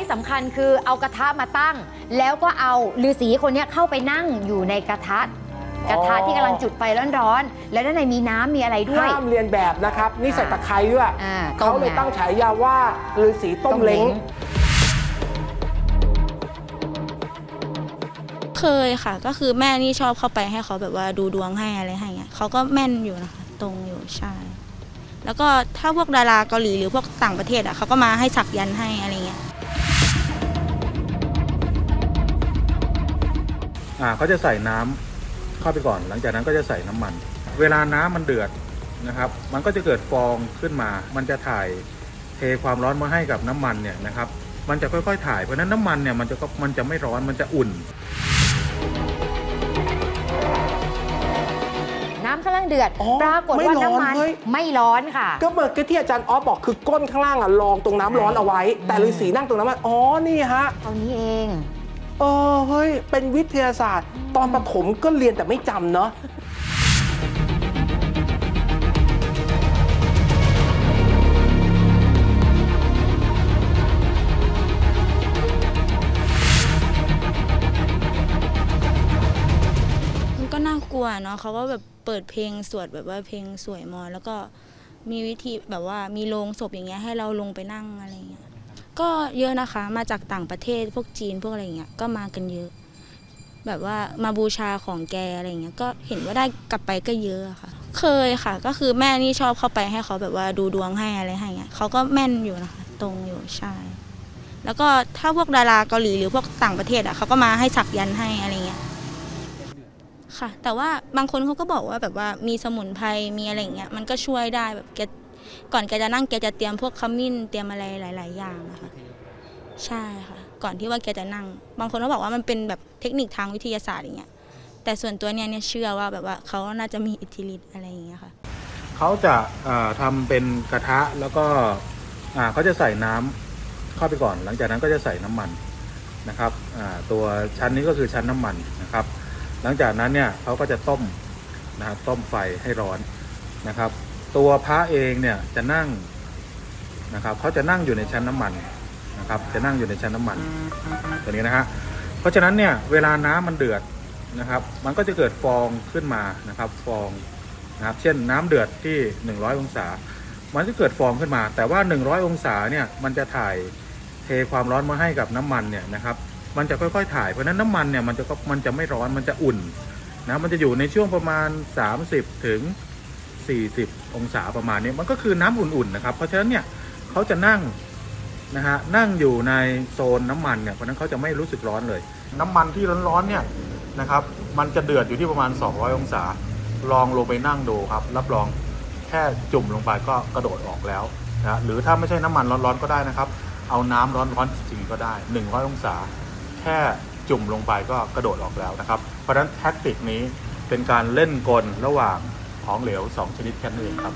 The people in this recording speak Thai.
ต์สำคัญคือเอากระทะมาตั้ง แล้วก็เอาฤาษีคนเนี้ยเข้าไปนั่งอยู่ในกระทะ กระทะที่กำลังจุดไฟร้อนๆแล้วด้านในมีน้ำมีอะไรด้วย ห้ามเรียนแบบนะครับนี่ใส่ตะไคร้ด้วยอ่าเขาเลยต้มไงตั้งฉายาว่าฤาษีต้มเล้ง เคยค่ะ ก็คือแม่นี่ชอบเข้าไปให้เขาแบบว่าดูดวงให้อะไรให้เงี้ยเขาก็แม่นอยู่นะคะ ตรงอยู่ใช่ แล้วก็ถ้าพวกดาราเกาหลีหรือพวกต่างประเทศอะเขาก็มาให้สักยันต์ให้อะไรเงี้ย อ่าเขาจะใส่น้ำเข้าไปก่อน หลังจากนั้นก็จะใส่น้ำมัน เวลาน้ำมันเดือดนะครับ มันก็จะเกิดฟองขึ้นมา มันจะถ่ายเทความร้อนมาให้กับน้ำมันเนี่ยนะครับ มันจะค่อยๆถ่ายเพราะฉะนั้นน้ำมันเนี่ยมันจะก็มันจะไม่ร้อนมันจะอุ่น น้ำข้างล่างเดือด อ๋อปรากฏไม่ว่าร้อนน้ำมันเฮ้ย ไม่ร้อนค่ะ ก็เหมือนกับที่อาจารย์ออฟบอกคือก้นข้างล่างอะรองตรงน้ำร้อนเอาไว้ แต่ฤาษีนั่งตรงนั้นมันอ๋อนี่ฮะ เท่านี้เอง เออเฮ้ย เป็นวิทยาศาสตร์ ตอนประถมก็เรียนแต่ไม่จำเนาะมันก็น่ากลัวเนาะเขาก็แบบเปิดเพลงสวดแบบว่าเพลงสวยมอแล้วก็มีวิธีแบบว่ามีโรงศพอย่างเงี้ยให้เราลงไปนั่งอะไรเงี้ย ก็เยอะนะคะ มาจากต่างประเทศพวกจีนพวกอะไรเงี้ยก็มากันเยอะ แบบว่ามาบูชาของแกอะไรเงี้ยก็เห็นว่าได้กลับไปก็เยอะอะค่ะ เคยค่ะ ก็คือแม่นี่ชอบเข้าไปให้เขาแบบว่าดูดวงให้อะไรให้เงี้ยเขาก็แม่นอยู่นะคะ ตรงอยู่ใช่ แล้วก็ถ้าพวกดาราเกาหลีหรือพวกต่างประเทศอะเขาก็มาให้สักยันต์ให้อะไรเงี้ยค่ะ แต่ว่าบางคนเขาก็บอกว่าแบบว่ามีสมุนไพรมีอะไรอย่างเงี้ยมันก็ช่วยได้แบบแก ก่อนแกจะนั่งแกจะเตรียมพวกขมิ้นเตรียมอะไรหลาย ๆ อย่างนะคะ ใช่ค่ะ ก่อนที่ว่าแกจะนั่ง บางคนเขาบอกว่ามันเป็นแบบเทคนิคทางวิทยาศาสตร์อย่างเงี้ย แต่ส่วนตัวเนี่ยเนี่ยเชื่อว่าแบบว่าเขาน่าจะมีอิทธิฤทธิ์อะไรอย่างเงี้ยค่ะ เขาจะอ่าทำเป็นกระทะแล้วก็อ่าเขาจะใส่น้ำเข้าไปก่อน หลังจากนั้นก็จะใส่น้ำมันนะครับอ่าตัวชั้นนี้ก็คือชั้นน้ำมันนะครับ หลังจากนั้นเนี่ยเขาก็จะต้มนะครับต้มไฟให้ร้อนนะครับ ตัวพระเองเนี่ยจะนั่งนะครับเขาจะนั่งอยู่ในชั้นน้ำมันนะครับ จะนั่งอยู่ในชั้นน้ำมันตัวนี้นะฮะเพราะฉะนั้นเนี่ยเวลาน้ำมันเดือดนะครับ มันก็จะเกิดฟองขึ้นมานะครับฟองนะครับเช่นน้ำเดือดที่ 100 องศา มันจะเกิดฟองขึ้นมา แต่ว่า 100 องศาเนี่ยมันจะถ่ายเทความร้อนมาให้กับน้ำมันเนี่ยนะครับ มันจะค่อยๆถ่ายเพราะฉะนั้นน้ำมันเนี่ยมันจะมันจะไม่ร้อนมันจะอุ่นนะมันจะอยู่ในช่วงประมาณ 30 ถึง 40 องศาประมาณนี้มันก็คือน้ำอุ่นๆนะครับ เพราะฉะนั้นเนี่ยเขาจะนั่งนะฮะนั่งอยู่ในโซนน้ำมันเนี่ยเพราะนั้นเขาจะไม่รู้สึกร้อนเลย น้ำมันที่ร้อนๆเนี่ยนะครับ มันจะเดือดอยู่ที่ประมาณ 200 องศา ลองลงไปนั่งดูครับ รับรองแค่จุ่มลงไปก็กระโดดออกแล้วนะหรือถ้าไม่ใช่น้ำมันร้อนๆก็ได้นะครับ เอาน้ำร้อนๆจริงๆก็ได้ 100 องศา แค่จุ่มลงไปก็กระโดดออกแล้วนะครับ เพราะฉะนั้นแท็กติกนี้เป็นการเล่นกลระหว่าง ของเหลว 2 ชนิดแค่นั้นเองครับ